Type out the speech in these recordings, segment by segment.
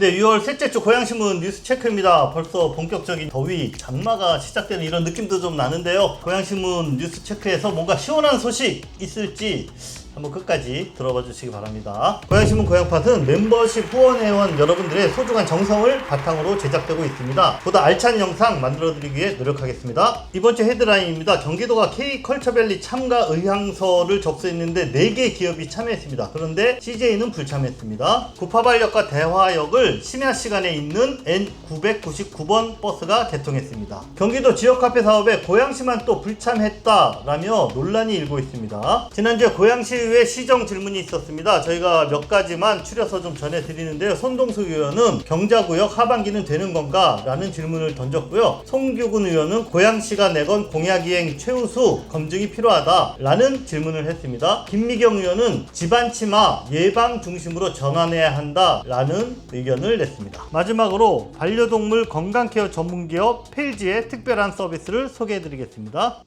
네, 6월 셋째 주 고양신문 뉴스 체크입니다. 벌써 본격적인 더위, 장마가 시작되는 이런 느낌도 좀 나는데요. 고양신문 뉴스 체크에서 뭔가 시원한 소식 있을지 한번 끝까지 들어봐 주시기 바랍니다. 고양신문 고양팟은 멤버십 후원회원 여러분들의 소중한 정성을 바탕으로 제작되고 있습니다. 보다 알찬 영상 만들어드리기 위해 노력하겠습니다. 이번 주 헤드라인입니다. 경기도가 K컬처밸리 참가 의향서를 접수했는데 4개 기업이 참여했습니다. 그런데 CJ는 불참했습니다. 구파발역과 대화역을 심야 시간에 있는 N999번 버스가 개통했습니다. 경기도 지역 카페 사업에 고양시만 또 불참했다라며 논란이 일고 있습니다. 지난주에 고양시 의회 시정 질문이 있었습니다. 저희가 몇 가지만 추려서 좀 전해드리는데요. 손동숙 의원은 경자구역 하반기는 되는 건가? 라는 질문을 던졌고요. 송규근 의원은 고양시가 내건 공약이행 최우수 검증이 필요하다 라는 질문을 했습니다. 김미경 의원은 집안 치마 예방 중심으로 전환해야 한다 라는 의견을 냈습니다. 마지막으로 반려동물 건강케어 전문기업 펠지의 특별한 서비스를 소개해드리겠습니다.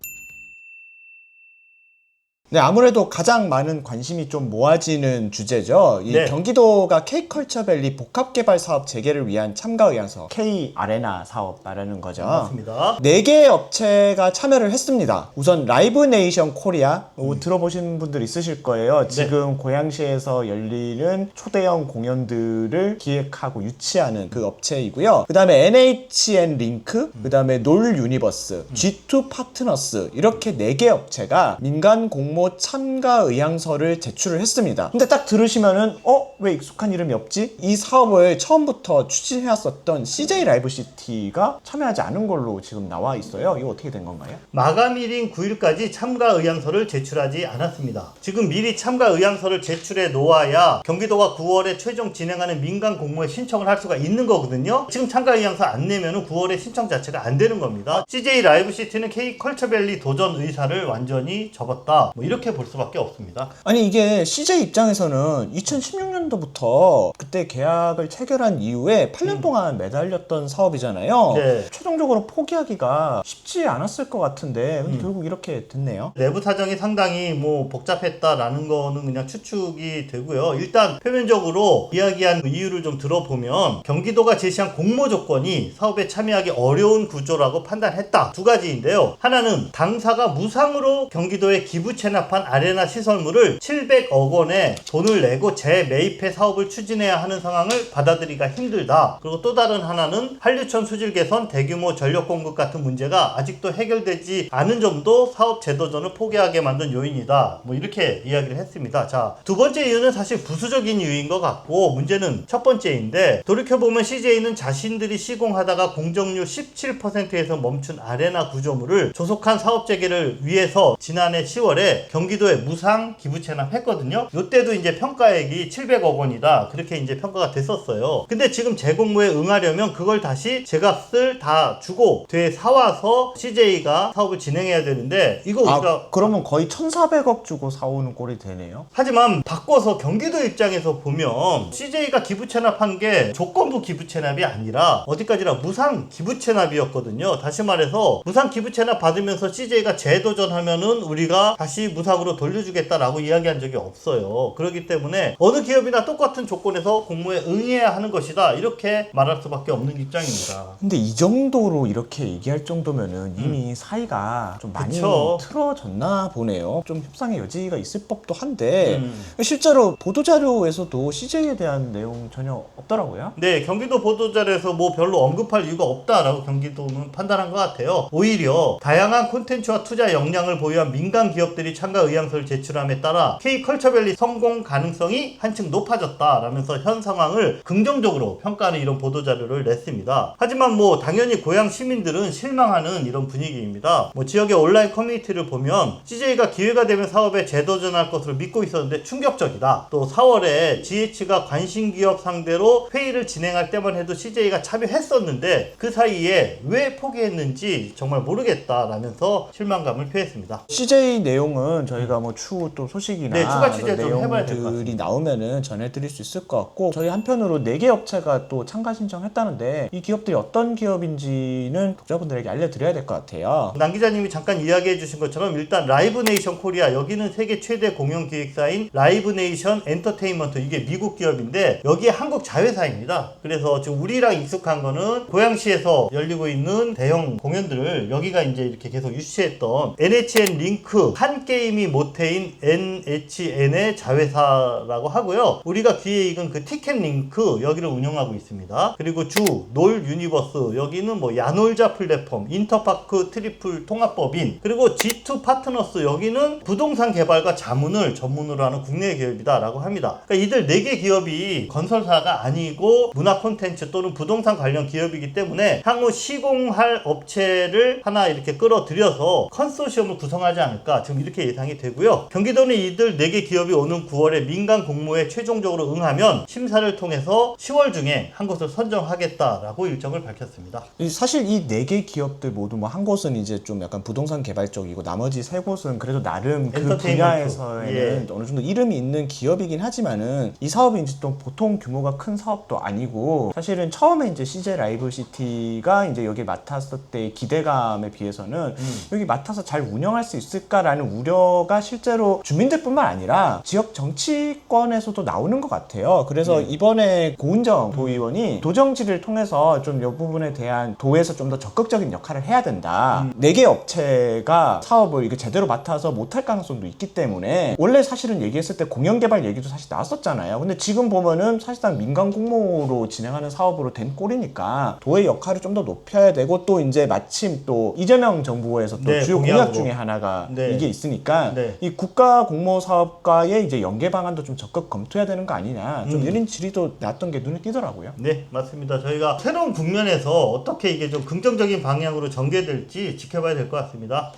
네, 아무래도 가장 많은 관심이 좀 모아지는 주제죠. 이 네. 경기도가 K컬처밸리 복합개발 사업 재개를 위한 참가 의향서 K 아레나 사업 말하는 거죠. 맞습니다. 네개 업체가 참여를 했습니다. 우선 라이브 네이션 코리아 뭐 들어보신 분들 있으실 거예요. 지금 고양시에서 열리는 초대형 공연들을 기획하고 유치하는 그 업체이고요. 그 다음에 NHN 링크, 그다음에 놀 유니버스, G2 파트너스 이렇게 네 개 업체가 민간 공모 참가 의향서를 제출을 했습니다. 근데 딱 들으시면은 어? 왜 익숙한 이름이 없지? 이 사업을 처음부터 추진해왔었던 CJ 라이브 시티가 참여하지 않은 걸로 지금 나와 있어요. 이거 어떻게 된 건가요? 마감일인 9일까지 참가 의향서를 제출하지 않았습니다. 지금 미리 참가 의향서를 제출해 놓아야 경기도가 9월에 최종 진행하는 민간 공모에 신청을 할 수가 있는 거거든요. 지금 참가 의향서 안 내면은 9월에 신청 자체가 안 되는 겁니다. CJ 라이브 시티는 K 컬처밸리 도전 의사를 완전히 접었다. 뭐 이 렇게 볼 수밖에 없습니다. 아니 이게 CJ 입장에서는 2016년도부터 그때 계약을 체결한 이후에 8년 동안 매달렸던 사업이잖아요. 네. 최종적으로 포기하기가 쉽지 않았을 것 같은데 근데 결국 이렇게 됐네요. 내부 사정이 상당히 뭐 복잡했다라는 거는 그냥 추측이 되고요. 일단 표면적으로 이야기한 이유를 좀 들어보면 경기도가 제시한 공모 조건이 사업에 참여하기 어려운 구조라고 판단했다. 두 가지인데요. 하나는 당사가 무상으로 경기도에 기부 체납한 아레나 시설물을 700억 원에 돈을 내고 재매입해 사업을 추진해야 하는 상황을 받아들이기가 힘들다. 그리고 또 다른 하나는 한류천 수질 개선, 대규모 전력 공급 같은 문제가 아직도 해결되지 않은 점도 사업 재도전을 포기하게 만든 요인이다. 뭐 이렇게 이야기를 했습니다. 자, 두 번째 이유는 사실 부수적인 이유인 것 같고 문제는 첫 번째인데 돌이켜보면 CJ는 자신들이 시공하다가 공정률 17%에서 멈춘 아레나 구조물을 조속한 사업 재개를 위해서 지난해 10월에 경기도에 무상 기부 체납했거든요. 이때도 이제 평가액이 700억 원이다. 그렇게 이제 평가가 됐었어요. 근데 지금 재공모에 응하려면 그걸 다시 제값을 다 주고 되사와서 CJ가 사업을 진행해야 되는데 이거 우리가 아 그러면 거의 1,400억 주고 사오는 꼴이 되네요. 하지만 바꿔서 경기도 입장에서 보면 CJ가 기부 체납한 게 조건부 기부 체납이 아니라 어디까지나 무상 기부 체납이었거든요. 다시 말해서 무상 기부 체납 받으면서 CJ가 재도전하면은 우리가 다시 무상으로 돌려주겠다라고 이야기한 적이 없어요. 그렇기 때문에 어느 기업이나 똑같은 조건에서 공모에 응해야 하는 것이다. 이렇게 말할 수밖에 없는 입장입니다. 근데 이 정도로 이렇게 얘기할 정도면은 이미 사이가 좀 많이 음. 그쵸. 틀어졌나 보네요. 좀 협상의 여지가 있을 법도 한데 음. 실제로 보도자료에서도 CJ에 대한 내용 전혀 없더라고요. 네, 경기도 보도자료에서 뭐 별로 언급할 이유가 없다라고 경기도는 판단한 것 같아요. 오히려 다양한 콘텐츠와 투자 역량을 보유한 민간 기업들이 참가 의향서를 제출함에 따라 K컬처밸리 성공 가능성이 한층 높아졌다라면서 현 상황을 긍정적으로 평가하는 이런 보도자료를 냈습니다. 하지만 뭐 당연히 고향 시민들은 실망하는 이런 분위기입니다. 뭐 지역의 온라인 커뮤니티를 보면 CJ가 기회가 되면 사업에 재도전할 것으로 믿고 있었는데 충격적이다. 또 4월에 GH가 관심 기업 상대로 회의를 진행할 때만 해도 CJ가 참여했었는데 그 사이에 왜 포기했는지 정말 모르겠다라면서 실망감을 표했습니다. CJ 내용은 부분은 저희가 뭐 추후 또 소식이나 네, 추가 취재 좀 해봐야 될것 내용들이 나오면은 전해드릴 수 있을 것 같고 저희 한편으로 네 개 업체가 또 참가 신청했다는데 이 기업들이 어떤 기업인지는 독자분들에게 알려드려야 될 것 같아요. 남 기자님이 잠깐 이야기해 주신 것처럼 일단 라이브네이션 코리아 여기는 세계 최대 공연 기획사인 라이브네이션 엔터테인먼트 이게 미국 기업인데 여기에 한국 자회사입니다. 그래서 지금 우리랑 익숙한 거는 고양시에서 열리고 있는 대형 공연들을 여기가 이제 이렇게 계속 유치했던 NHN 링크 한게 임이 모태인 NHN의 자회사라고 하고요. 우리가 귀에 익은 그 티켓 링크 여기를 운영하고 있습니다. 그리고 주 놀 유니버스 여기는 뭐 야놀자 플랫폼 인터파크 트리플 통합법인 그리고 G2 파트너스 여기는 부동산 개발과 자문을 전문으로 하는 국내 기업이다라고 합니다. 그러니까 이들 네개 기업이 건설사가 아니고 문화 콘텐츠 또는 부동산 관련 기업이기 때문에 향후 시공할 업체를 하나 이렇게 끌어들여서 컨소시엄을 구성하지 않을까 지금 이렇게 예상이 되고요. 경기도는 이들 네개 기업이 오는 9월에 민간 공모에 최종적으로 응하면 심사를 통해서 10월 중에 한 곳을 선정하겠다라고 일정을 밝혔습니다. 이- 사실 이 네 개 기업들 모두 뭐 한 곳은 이제 좀 약간 부동산 개발 쪽이고 나머지 세 곳은 그래도 나름 그. 분야에서는 예. 어느 정도 이름이 있는 기업이긴 하지만은 이 사업이 이제 또 보통 규모가 큰 사업도 아니고 사실은 처음에 이제 CJ 라이브 시티가 이제 여기 맡았을 때의 기대감에 비해서는 여기 맡아서 잘 운영할 수 있을까라는 우려 가 실제로 주민들뿐만 아니라 지역 정치권에서도 나오는 것 같아요. 그래서 이번에 고은정 도의원이 도정지를 통해서 좀 이 부분에 대한 도에서 좀 더 적극적인 역할을 해야 된다. 네 개 업체가 사업을 이게 제대로 맡아서 못할 가능성도 있기 때문에 원래 사실은 얘기했을 때 공영 개발 얘기도 사실 나왔었잖아요. 근데 지금 보면은 사실상 민간 공모로 진행하는 사업으로 된 꼴이니까 도의 역할을 좀 더 높여야 되고 또 이제 마침 또 이재명 정부에서 또 네, 주요 공약으로. 공약 중에 하나가 네. 이게 있으니까 네. 이 국가 공모 사업과의 이제 연계 방안도 좀 적극 검토해야 되는 거 아니냐. 좀 음. 이런 질의도 났던 게 눈에 띄더라고요. 네, 맞습니다. 저희가 새로운 국면에서 어떻게 이게 좀 긍정적인 방향으로 전개될지 지켜봐야 될 것 같습니다.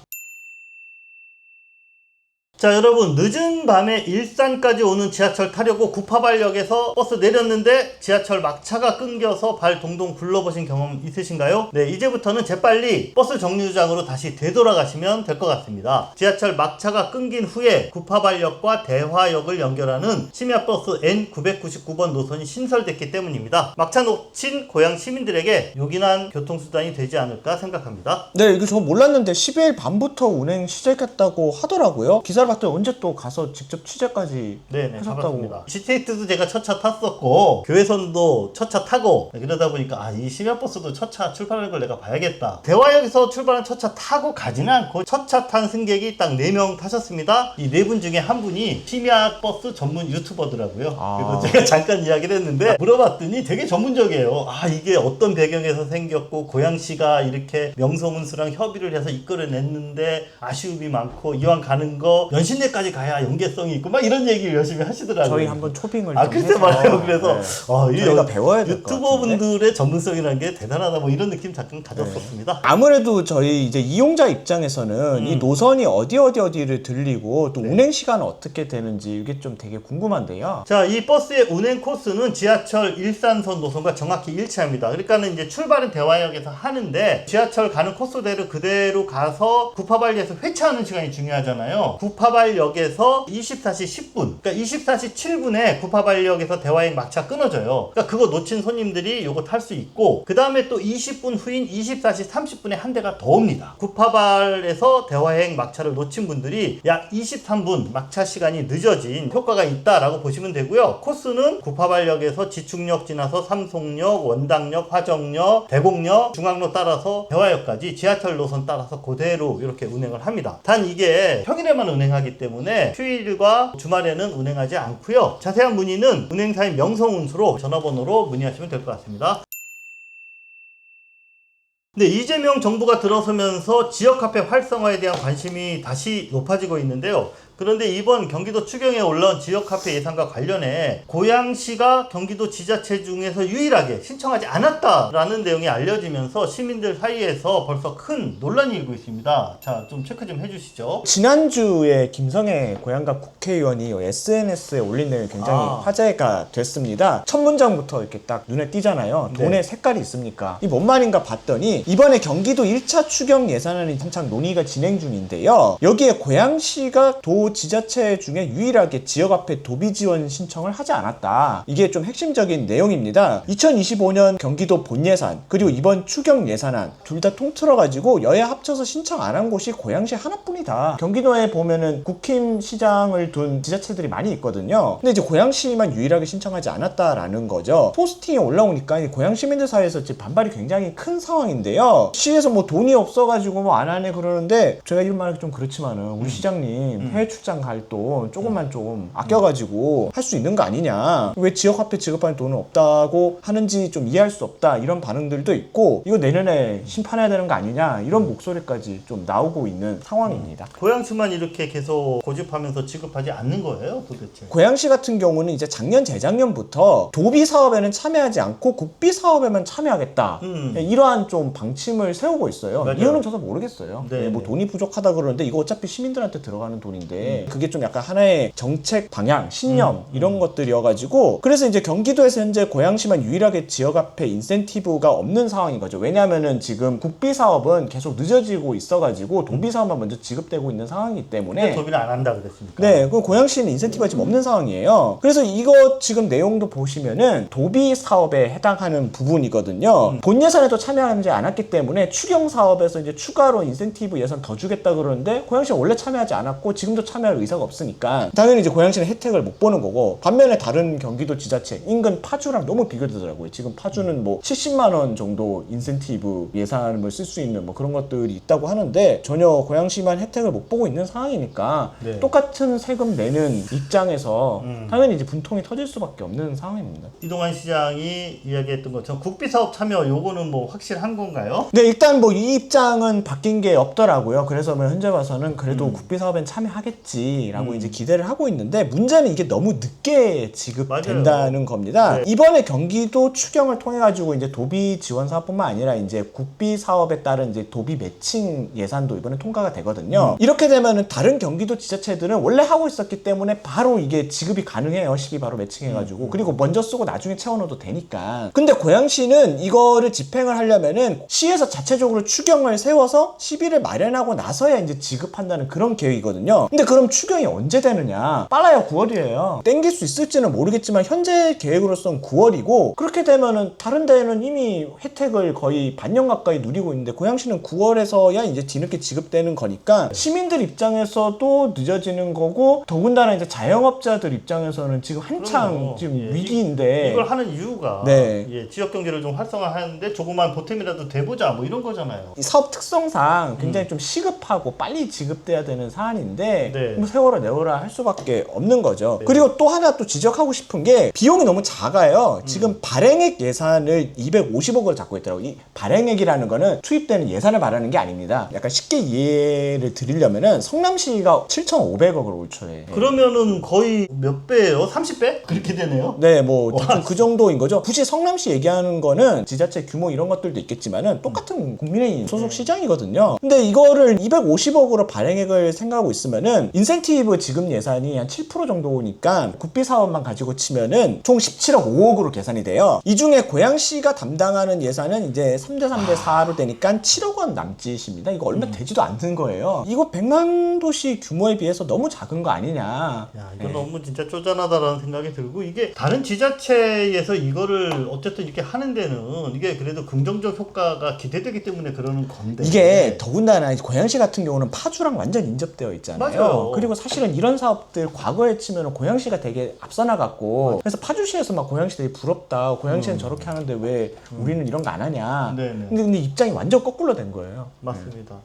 자, 여러분, 늦은 밤에 일산까지 오는 지하철 타려고 구파발역에서 버스 내렸는데 지하철 막차가 끊겨서 발 동동 굴러보신 경험 있으신가요? 네, 이제부터는 재빨리 버스 정류장으로 다시 되돌아가시면 될 것 같습니다. 지하철 막차가 끊긴 후에 구파발역과 대화역을 연결하는 심야버스 N999번 노선이 신설됐기 때문입니다. 막차 놓친 고향 시민들에게 요긴한 교통수단이 되지 않을까 생각합니다. 네, 이거 저 몰랐는데 12일 밤부터 운행 시작했다고 하더라고요. 기사를 봤더니 언제 또 가서 직접 취재까지 네네 하셨다고. 가봤습니다. 시테이트도 제가 첫 차 탔었고 교회선도 첫 차 타고 그러다 보니까 아 이 심야버스도 첫 차 출발하는 걸 내가 봐야겠다. 대화역에서 출발한 첫 차 타고 가지는 않고 첫 차 탄 승객이 딱 4명 타셨습니다. 이 네 분 중에 한 분이 심야버스 전문 유튜버더라고요. 아. 그래서 제가 잠깐 이야기를 했는데 물어봤더니 되게 전문적이에요. 아 이게 어떤 배경에서 생겼고 고양시가 이렇게 명소문수랑 협의를 해서 이끌어냈는데 아쉬움이 많고 이왕 가는 거 연신내까지 가야 연계성이 있고 막 이런 얘기를 열심히 하시더라고요. 저희 한번 초빙을 아 좀 글쎄 해서, 말해요. 그래서 네. 어, 이 저희가 여- 배워야 될것 유튜버분들의 전문성이라는 게 대단하다 뭐 이런 느낌 잠깐 가졌었습니다. 아무래도 저희 이제 이용자 입장에서는 음. 이 노선이 어디 어디 어디를 들리고 또 운행 시간은 어떻게 되는지 이게 좀 되게 궁금한데요. 자, 이 버스의 운행 코스는 지하철 일산선 노선과 정확히 일치합니다. 그러니까는 이제 출발은 대화역에서 하는데 지하철 가는 코스대로 그대로 가서 구파발역에서 회차하는 시간이 중요하잖아요. 구파발역에서 24시 10분, 그러니까 24시 7분에 구파발역에서 대화역 막차 끊어져요. 그러니까 그거 놓친 손님들이 요거 탈 수 있고 그 다음에 또 20분 후인 24시 30분에 한 대가 더 옵니다. 구파발에서 대화행 막차를 놓친 분들이 약 23분 막차 시간이 늦어진 효과가 있다라고 보시면 되고요. 코스는 구파발역에서 지축역 지나서 삼송역, 원당역, 화정역, 대곡역, 중앙로 따라서 대화역까지 지하철 노선 따라서 그대로 이렇게 운행을 합니다. 단 이게 평일에만 운행하 기 때문에 휴일과 주말에는 운행하지 않고요. 자세한 문의는 운행사인 명성운수로 전화번호로 문의하시면 될 것 같습니다. 네, 이재명 정부가 들어서면서 지역 카페 활성화에 대한 관심이 다시 높아지고 있는데요. 그런데 이번 경기도 추경에 올라온 지역 화폐 예산과 관련해 고양시가 경기도 지자체 중에서 유일하게 신청하지 않았다라는 내용이 알려지면서 시민들 사이에서 벌써 큰 논란이 일고 있습니다. 자, 좀 체크 좀 해주시죠. 지난주에 김성애 고양갑 국회의원이 SNS에 올린 내용이 굉장히 아. 화제가 됐습니다. 첫 문장부터 이렇게 딱 눈에 띄잖아요. 네. 돈에 색깔이 있습니까? 이 뭔 말인가 봤더니 이번에 경기도 1차 추경 예산안이 한창 논의가 진행 중인데요. 여기에 고양시가 도 지자체 중에 유일하게 지역화폐 도비 지원 신청을 하지 않았다. 이게 좀 핵심적인 내용입니다. 2025년 경기도 본 예산 그리고 이번 추경 예산안 둘 다 통틀어 가지고 여야 합쳐서 신청 안 한 곳이 고양시 하나뿐이다. 경기도에 보면은 국힘 시장을 둔 지자체들이 많이 있거든요. 근데 이제 고양시만 유일하게 신청하지 않았다라는 거죠. 포스팅이 올라오니까 이 고양 시민들 사이에서 이제 반발이 굉장히 큰 상황인데요. 시에서 뭐 돈이 없어가지고 뭐 안 하네 그러는데 제가 이런 말하기 좀 그렇지만은 우리 시장님 해외 출장 갈 돈 조금만 좀 아껴가지고 할 수 있는 거 아니냐. 왜 지역 화폐 지급하는 돈은 없다고 하는지 좀 이해할 수 없다 이런 반응들도 있고 이거 내년에 심판해야 되는 거 아니냐 이런 목소리까지 좀 나오고 있는 상황입니다. 고양시만 이렇게 계속 고집하면서 지급하지 않는 거예요, 도대체? 고양시 같은 경우는 이제 작년 재작년부터 도비 사업에는 참여하지 않고 국비 사업에만 참여하겠다. 음. 네, 이러한 좀 방침을 세우고 있어요. 맞아요. 이유는 저도 모르겠어요. 네, 네, 뭐 네. 돈이 부족하다 그러는데 이거 어차피 시민들한테 들어가는 음. 돈인데 그게 좀 약간 하나의 정책 방향, 신념 이런 것들이어가지고 그래서 이제 경기도에서 현재 고양시만 유일하게 지역 앞에 인센티브가 없는 상황인 거죠. 왜냐하면은 지금 국비 사업은 계속 늦어지고 있어가지고 도비 사업만 먼저 지급되고 있는 상황이기 때문에 도비를 안 한다 그랬습니까? 네, 그 고양시는 인센티브가 지금 없는 상황이에요. 그래서 이거 지금 내용도 보시면은 도비 사업에 해당하는 부분이거든요. 본 예산에도 참여하지 않았기 때문에 추경 사업에서 이제 추가로 인센티브 예산 더 주겠다 그러는데 고양시는 원래 참여하지 않았고 지금도 참 여할 의사가 없으니까 당연히 이제 고양시는 혜택을 못 보는 거고 반면에 다른 경기도 지자체 인근 파주랑 너무 비교되더라고요. 지금 파주는 뭐 70만 원 정도 인센티브 예산을 쓸 수 있는 뭐 그런 것들이 있다고 하는데 전혀 고양시만 혜택을 못 보고 있는 상황이니까 네. 똑같은 세금 내는 입장에서 음. 당연히 이제 분통이 터질 수밖에 없는 상황입니다. 이동환 시장이 이야기했던 것처럼 국비 사업 참여 요거는 뭐 확실한 건가요? 네, 일단 뭐 이 입장은 바뀐 게 없더라고요. 그래서 뭐 현재 봐서는 그래도 음. 국비 사업엔 참여하겠 지라고 음. 이제 기대를 하고 있는데 문제는 이게 너무 늦게 지급된다는 맞아요. 겁니다. 네. 이번에 경기도 추경을 통해 가지고 이제 도비 지원 사업뿐만 아니라 이제 국비 사업에 따른 이제 도비 매칭 예산도 이번에 통과가 되거든요. 이렇게 되면은 다른 경기도 지자체들은 원래 하고 있었기 때문에 바로 이게 지급이 가능해요. 시기 바로 매칭해 가지고. 그리고 먼저 쓰고 나중에 채워 넣어도 되니까. 근데 고양시는 이거를 집행을 하려면은 시에서 자체적으로 추경을 세워서 시비를 마련하고 나서야 이제 지급한다는 그런 계획이거든요. 근데 그럼 추경이 언제 되느냐? 빨라야 9월이에요. 땡길 수 있을지는 모르겠지만 현재 계획으로서는 9월이고 그렇게 되면은 다른 데는 이미 혜택을 거의 반년 가까이 누리고 있는데 고양시는 9월에서야 이제 뒤늦게 지급되는 거니까 시민들 입장에서도 늦어지는 거고 더군다나 이제 자영업자들 입장에서는 지금 한창 그럼요. 지금 예, 위기인데 이걸 하는 이유가 네. 예, 지역 경제를 좀 활성화하는데 조그만 보탬이라도 돼보자 뭐 이런 거잖아요. 이 사업 특성상 굉장히 좀 시급하고 빨리 지급돼야 되는 사안인데 네. 뭐 세월아 내월아 할 수밖에 없는 거죠. 네. 그리고 또 하나 또 지적하고 싶은 게 비용이 너무 작아요. 지금 발행액 예산을 250억을 잡고 있더라고요. 이 발행액이라는 거는 투입되는 예산을 말하는 게 아닙니다. 약간 쉽게 이해를 드리려면은 성남시가 7,500억을 올 초에 그러면은 거의 몇 배예요? 30배? 그렇게 되네요. 네, 뭐 대충 그 정도인 거죠. 굳이 성남시 얘기하는 거는 지자체 규모 이런 것들도 있겠지만은 똑같은 국민의힘 소속 시장이거든요. 근데 이거를 250억으로 발행액을 생각하고 있으면은 인센티브 지급 예산이 한 7% 정도니까 국비 사업만 가지고 치면은 총 17억 5억으로 계산이 돼요. 이 중에 고양시가 담당하는 예산은 이제 3대 3대 4로 되니까 7억 원 남짓입니다. 이거 얼마 되지도 않는 거예요. 이거 100만 도시 규모에 비해서 너무 작은 거 아니냐. 야, 이거 네. 너무 진짜 쪼잔하다라는 생각이 들고 이게 다른 지자체에서 이거를 어쨌든 이렇게 하는 데는 이게 그래도 긍정적 효과가 기대되기 때문에 그러는 건데 이게 더군다나 고양시 같은 경우는 파주랑 완전 인접되어 있잖아요. 맞아 요. 그리고 사실은 이런 사업들 과거에 치면 고양시가 되게 앞서 나갔고 그래서 파주시에서 막 고양시 되게 부럽다. 고양시는 저렇게 하는데 왜 우리는 이런 거 안 하냐. 음. 네네. 근데, 근데 입장이 완전 거꾸로 된 거예요. 맞습니다.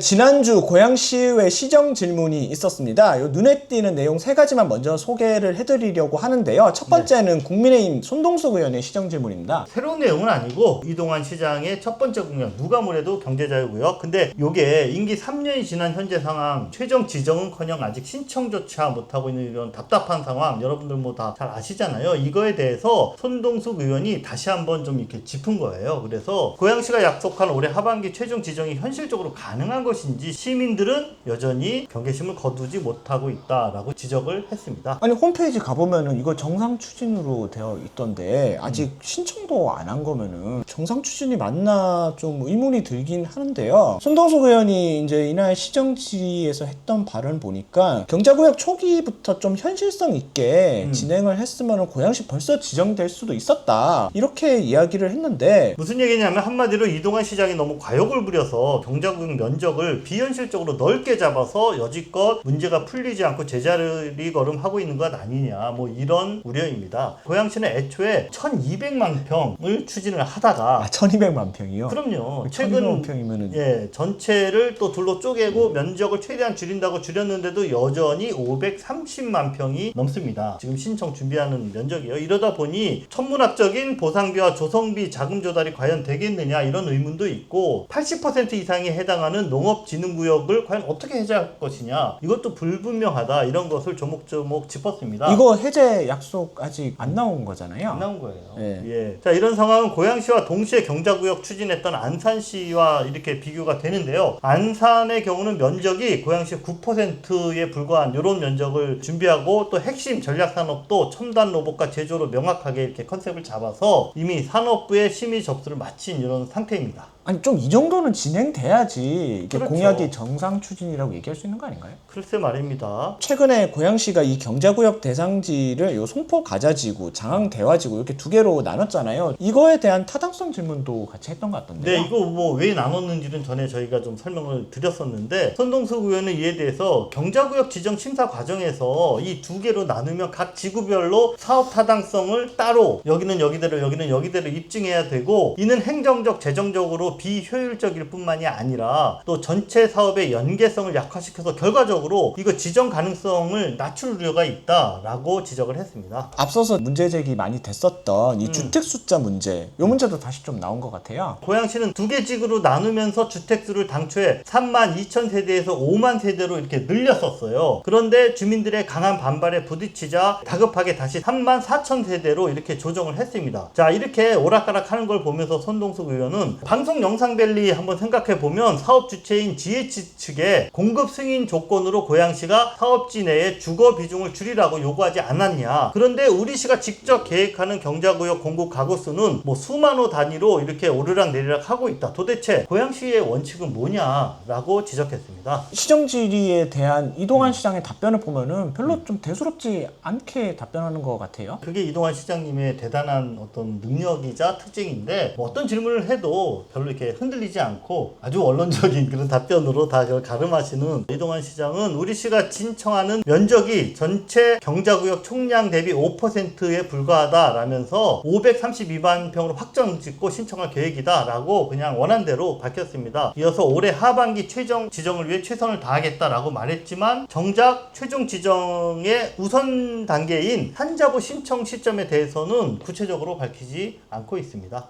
지난주 고양시의회 시정 질문이 있었습니다. 요 눈에 띄는 내용 세 가지만 먼저 소개를 해드리려고 하는데요. 첫 번째는 국민의힘 손동숙 의원의 시정 질문입니다. 새로운 내용은 아니고 이동환 시장의 첫 번째 공약 누가 뭐래도 경제자유고요. 근데 요게 임기 3년이 지난 현재 상황 최종 지정은커녕 아직 신청조차 못하고 있는 이런 답답한 상황 여러분들 뭐 다 잘 아시잖아요. 이거에 대해서 손동숙 의원이 다시 한번 좀 이렇게 짚은 거예요. 그래서 고양시가 약속한 올해 하반기 최종 지정이 현실적으로 가능한 것인지 시민들은 여전히 경계심을 거두지 못하고 있다라고 지적을 했습니다. 아니 홈페이지 가보면은 이거 정상 추진으로 되어 있던데 아직 신청도 안 한 거면은 정상 추진이 맞나 좀 의문이 들긴 하는데요. 손동숙 의원이 이제 이날 시정지에서 했던 발언 보니까 경자구역 초기부터 좀 현실성 있게 음. 진행을 했으면 고양시 벌써 지정될 수도 있었다 이렇게 이야기를 했는데 무슨 얘기냐면 한마디로 이동환 시장이 너무 과욕을 부려서 경자구역 면적을 비현실적으로 넓게 잡아서 여지껏 문제가 풀리지 않고 제자리 걸음하고 있는 것 아니냐 뭐 이런 우려입니다. 고양시는 애초에 1200만 평을 추진을 하다가 아 1200만 평이요. 그럼요. 1200만 최근 평이면은 예, 전체를 또 둘로 쪼개고 면적을 최대한 줄인다고 줄였는데도 여전히 530만 평이 넘습니다. 지금 신청 준비하는 면적이요. 이러다 보니 천문학적인 보상비와 조성비 자금 조달이 과연 되겠느냐 이런 의문도 있고 80% 이상에 해당하는 농업 진흥구역을 과연 어떻게 해제할 것이냐 이것도 불분명하다 이런 것을 조목조목 짚었습니다. 이거 해제 약속 아직 안 나온 거잖아요. 안 나온 거예요. 예. 예. 자, 이런 상황은 고양시와 동시에 경자구역 추진했던 안산시와 이렇게 비교가 되는데요. 안산의 경우는 면적이 고양시 9%에 불과한 이런 면적을 준비하고 또 핵심 전략 산업도 첨단 로봇과 제조로 명확하게 이렇게 컨셉을 잡아서 이미 산업부의 심의 접수를 마친 이런 상태입니다. 아니 좀 이 정도는 진행돼야지 이게 그렇죠. 공약이 정상 추진이라고 얘기할 수 있는 거 아닌가요? 글쎄 말입니다. 최근에 고양시가 이 경자구역 대상지를 요 송포 가자지구, 장항 대화지구 이렇게 두 개로 나눴잖아요. 이거에 대한 타당성 질문도 같이 했던 것 같던데요. 네, 이거 뭐 왜 나눴는지는 전에 저희가 좀 설명을 드렸었는데 손동숙 의원은 이에 대해서 경자구역 지정 심사 과정에서 이 두 개로 나누면 각 지구별로 사업 타당성을 따로 여기는 여기대로 여기는 여기대로 입증해야 되고 이는 행정적 재정적으로 비효율적일 뿐만이 아니라 또 전체 사업의 연계성을 약화시켜서 결과적으로 이거 지정 가능성을 낮출 우려가 있다라고 지적을 했습니다. 앞서서 문제 제기 많이 됐었던 이 음. 주택 숫자 문제, 요 문제도 다시 좀 나온 것 같아요. 고양시는 두 개 지구로 나누면서 주택수를 당초에 3만 2천 세대에서 5만 세대로 이렇게 늘렸었어요. 그런데 주민들의 강한 반발에 부딪히자 다급하게 다시 3만 4천 세대로 이렇게 조정을 했습니다. 자, 이렇게 오락가락 하는 걸 보면서 손동숙 의원은 방송 영상 밸리 한번 생각해 보면 사업 주체 인 GH 측에 공급 승인 조건으로 고양시가 사업지 내에 주거 비중을 줄이라고 요구하지 않았냐. 그런데 우리 시가 직접 계획하는 경자구역 공급 가구 수는 뭐 수만 호 단위로 이렇게 오르락 내리락 하고 있다. 도대체 고양시의 원칙은 뭐냐라고 지적했습니다. 시정지리에 대한 음. 이동환 시장의 답변을 보면은 별로 좀 대수롭지 않게 답변하는 것 같아요. 그게 이동환 시장님의 대단한 어떤 능력이자 특징인데 뭐 어떤 질문을 해도 별로 이렇게 흔들리지 않고 아주 원론적인 그런 답변으로 다 그걸 가름하시는 이동환 시장은 우리 시가 신청하는 면적이 전체 경자구역 총량 대비 5%에 불과하다라면서 532만 평으로 확정 짓고 신청할 계획이다라고 그냥 원한대로 밝혔습니다. 이어서 올해 하반기 최종 지정을 위해 최선을 다하겠다라고 말했지만 정작 최종 지정의 우선 단계인 산자부 신청 시점에 대해서는 구체적으로 밝히지 않고 있습니다.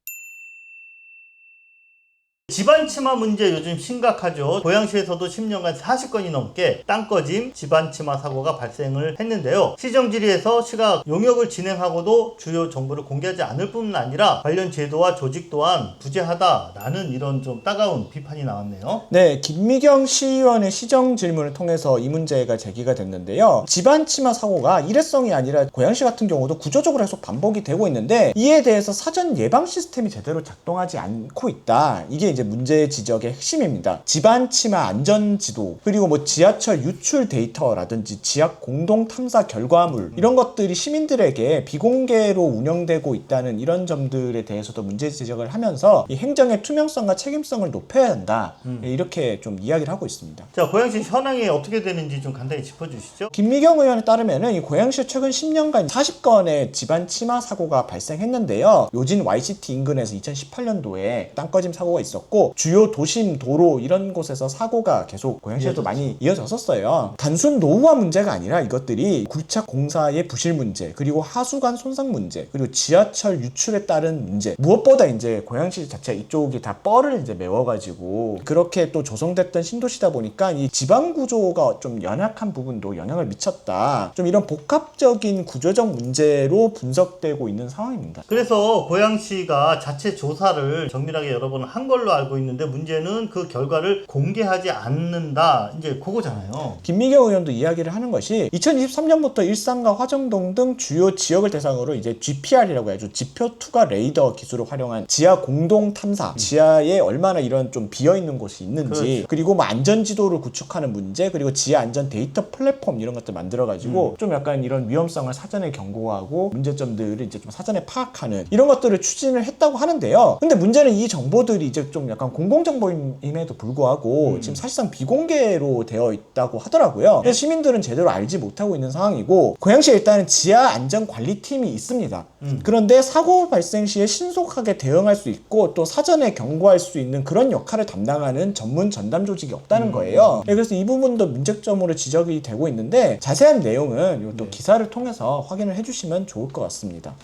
집안 침하 문제 요즘 심각하죠. 고양시에서도 10년간 40건이 넘게 땅꺼짐, 집안 침하 사고가 발생을 했는데요. 시정지리에서 시가 용역을 진행하고도 주요 정보를 공개하지 않을 뿐만 아니라 관련 제도와 조직 또한 부재하다라는 이런 좀 따가운 비판이 나왔네요. 네, 김미경 시의원의 시정 질문을 통해서 이 문제가 제기가 됐는데요. 집안 치마 사고가 일회성이 아니라 고양시 같은 경우도 구조적으로 계속 반복이 되고 있는데 이에 대해서 사전 예방 시스템이 제대로 작동하지 않고 있다. 이게 이제 문제 지적의 핵심입니다. 집안 치마 안전 지도 그리고 뭐 지하철 유출 데이터라든지 지하 공동 탐사 결과물 이런 것들이 시민들에게 비공개로 운영되고 있다는 이런 점들에 대해서도 문제 지적을 하면서 이 행정의 투명성과 책임성을 높여야 한다. 예, 이렇게 좀 이야기를 하고 있습니다. 자, 고양시 현황이 어떻게 되는지 좀 간단히 짚어주시죠. 김미경 의원에 따르면은 이 고양시 최근 10년간 40건의 집안 치마 사고가 발생했는데요. 요진 YCT 인근에서 2018년도에 땅꺼짐 사고가 있었고 있었고 주요 도심 도로 이런 곳에서 사고가 계속 고양시에도. 많이 이어졌었어요. 단순 노후화 문제가 아니라 이것들이 굴착 공사의 부실 문제, 그리고 하수관 손상 문제, 그리고 지하철 유출에 따른 문제. 무엇보다 이제 고양시 자체 이쪽이 다 뻘을 이제 메워가지고 그렇게 또 조성됐던 신도시다 보니까 이 지방 구조가 좀 연약한 부분도 영향을 미쳤다. 좀 이런 복합적인 구조적 문제로 분석되고 있는 상황입니다. 그래서 고양시가 자체 조사를 정밀하게 여러 번 한 걸로 알고 있는데 문제는 그 결과를 공개하지 않는다. 이제 그거잖아요. 김미경 의원도 이야기를 하는 것이 2023년부터 일산과 화정동 등 주요 지역을 대상으로 이제 GPR이라고 해야죠. 지표 투과 레이더 기술을 활용한 지하 공동 탐사, 지하에 얼마나 이런 좀 비어 있는 곳이 있는지, 그렇죠. 그리고뭐 안전 지도를 구축하는 문제, 그리고 지하 안전 데이터 플랫폼 이런 것들 만들어 가지고 좀 약간 이런 위험성을 사전에 경고하고 문제점들을 이제 좀 사전에 파악하는 이런 것들을 추진을 했다고 하는데요. 근데 문제는 이 정보들이 이제 좀 약간 공공정보임에도 불구하고 지금 사실상 비공개로 되어 있다고 하더라고요. 그래서 시민들은 제대로 알지 못하고 있는 상황이고 고양시에 일단은 지하 안전 관리팀이 있습니다. 그런데 사고 발생 시에 신속하게 대응할 수 있고 또 사전에 경고할 수 있는 그런 역할을 담당하는 전문 전담 조직이 없다는 거예요. 네, 그래서 이 부분도 문제점으로 지적이 되고 있는데 자세한 내용은 또 기사를 통해서 확인을 해주시면 좋을 것 같습니다.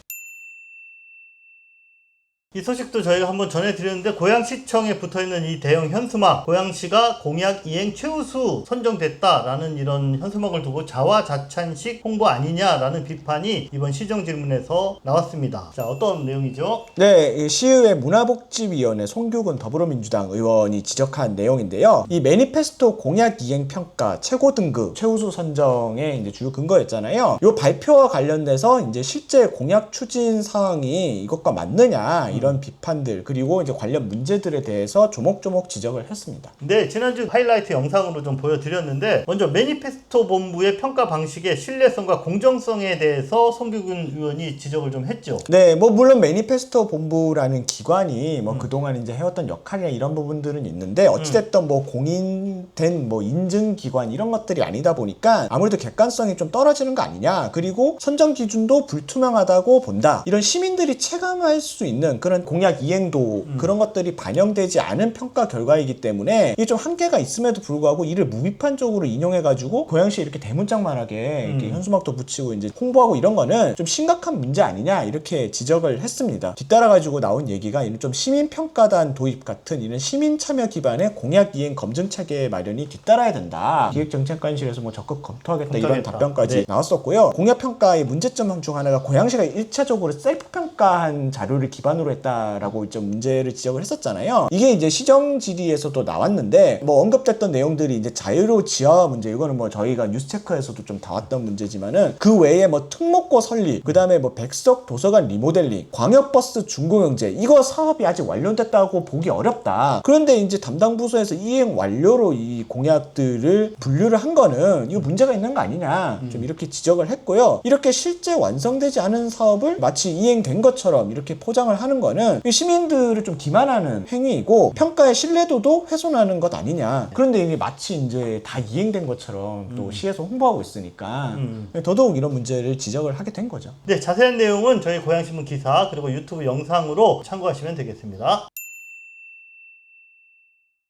이 소식도 저희가 한번 전해드렸는데 고양시청에 붙어있는 이 대형 현수막 고양시가 공약 이행 최우수 선정됐다라는 이런 현수막을 두고 자화자찬식 홍보 아니냐라는 비판이 이번 시정 질문에서 나왔습니다. 자 어떤 내용이죠? 네, 이 시의회 문화복지위원회 송규근 더불어민주당 의원이 지적한 내용인데요. 이 매니페스토 공약 이행 평가 최고 등급 최우수 선정의 이제 주요 근거였잖아요. 이 발표와 관련돼서 이제 실제 공약 추진 사항이 이것과 맞느냐 이런 비판들 그리고 이제 관련 문제들에 대해서 조목조목 지적을 했습니다. 네, 지난주 하이라이트 영상으로 좀 보여드렸는데 먼저 매니페스토 본부의 평가 방식의 신뢰성과 공정성에 대해서 송규근 의원이 지적을 좀 했죠. 네, 뭐 물론 매니페스토 본부라는 기관이 뭐 그동안 이제 해왔던 역할이나 이런 부분들은 있는데 어찌됐든 뭐 공인된 뭐 인증 기관 이런 것들이 아니다 보니까 아무래도 객관성이 좀 떨어지는 거 아니냐. 그리고 선정 기준도 불투명하다고 본다. 이런 시민들이 체감할 수 있는 그런 공약 이행도 그런 것들이 반영되지 않은 평가 결과이기 때문에 이게 좀 한계가 있음에도 불구하고 이를 무비판적으로 인용해가지고 고양시에 이렇게 대문짝만하게 이렇게 현수막도 붙이고 이제 홍보하고 이런 거는 좀 심각한 문제 아니냐 이렇게 지적을 했습니다. 뒤따라 가지고 나온 얘기가 이런 좀 시민 평가단 도입 같은 이런 시민 참여 기반의 공약 이행 검증 체계 마련이 뒤따라야 된다. 기획정책관실에서 뭐 적극 검토하겠다 이런 검토하겠다. 답변까지 네. 나왔었고요. 공약 평가의 문제점 중 하나가 고양시가 1차적으로 셀프 평가한 자료를 기반으로 했다라고 좀 문제를 지적을 했었잖아요. 이게 이제 시정 질의에서도 나왔는데 뭐 언급됐던 내용들이 이제 자유로 지하 문제 이거는 뭐 저희가 뉴스체크에서도 좀 다왔던 문제지만은 그 외에 뭐 특목고 설립 그다음에 뭐 백석 도서관 리모델링 광역버스 준공영제 이거 사업이 아직 완료됐다고 보기 어렵다. 그런데 이제 담당 부서에서 이행 완료로 이 공약들을 분류를 한 거는 이거 문제가 있는 거 아니냐 좀 이렇게 지적을 했고요. 이렇게 실제 완성되지 않은 사업을 마치 이행된 것처럼 이렇게 포장을 하는 거 는이 시민들을 좀 기만하는 행위이고 평가의 신뢰도도 훼손하는 것 아니냐. 그런데 이게 마치 이제 다 이행된 것처럼 또 시에서 홍보하고 있으니까 음. 더더욱 이런 문제를 지적을 하게 된 거죠. 네, 자세한 내용은 저희 고양신문 기사 그리고 유튜브 영상으로 참고하시면 되겠습니다.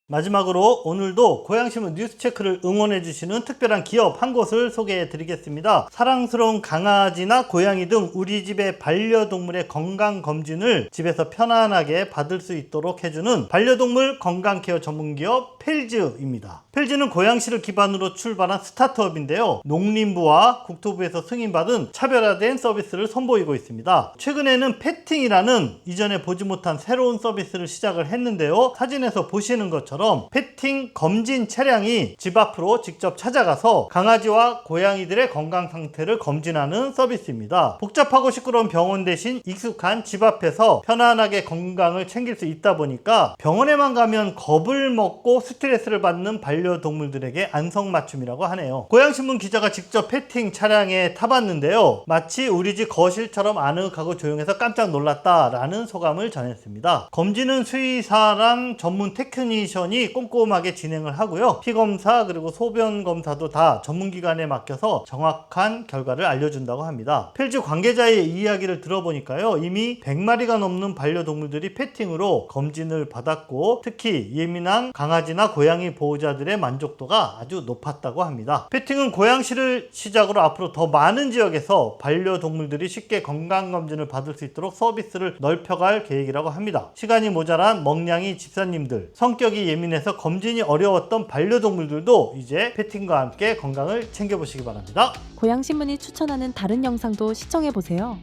마지막으로 오늘도 고양신문 뉴스체크를 응원해주시는 특별한 기업 한 곳을 소개해 드리겠습니다. 사랑스러운 강아지나 고양이 등 우리 집의 반려동물의 건강검진을 집에서 편안하게 받을 수 있도록 해주는 반려동물 건강케어 전문기업 펠즈입니다. 펠즈는 고양시를 기반으로 출발한 스타트업인데요. 농림부와 국토부에서 승인받은 차별화된 서비스를 선보이고 있습니다. 최근에는 패팅이라는 이전에 보지 못한 새로운 서비스를 시작을 했는데요. 사진에서 보시는 것처럼 패팅 검진 차량이 집 앞으로 직접 찾아가서 강아지와 고양이들의 건강 상태를 검진하는 서비스입니다. 복잡하고 시끄러운 병원 대신 익숙한 집 앞에서 편안하게 건강을 챙길 수 있다 보니까 병원에만 가면 겁을 먹고 스트레스를 받는 반려동물들에게 안성맞춤이라고 하네요. 고양신문 기자가 직접 패팅 차량에 타봤는데요. 마치 우리 집 거실처럼 아늑하고 조용해서 깜짝 놀랐다라는 소감을 전했습니다. 검진은 수의사랑 전문 테크니션이 꼼꼼하게 진행을 하고요. 피 검사 그리고 소변 검사도 다 전문기관에 맡겨서 정확한 결과를 알려준다고 합니다. 필주 관계자의 이야기를 들어보니까요. 이미 100마리가 넘는 반려동물들이 패팅으로 검진을 받았고 특히 예민한 강아지나 고양이 보호자들의 만족도가 아주 높았다고 합니다. 패팅은 고양시를 시작으로 앞으로 더 많은 지역에서 반려동물들이 쉽게 건강검진을 받을 수 있도록 서비스를 넓혀갈 계획이라고 합니다. 시간이 모자란 멍냥이 집사님들, 성격이 예민해서 검진이 어려웠던 반려동물들도 이제 패팅과 함께 건강을 챙겨보시기 바랍니다. 고양신문이 추천하는 다른 영상도 시청해보세요.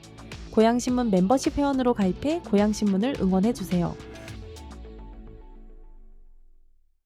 고양신문 멤버십 회원으로 가입해 고양신문을 응원해주세요.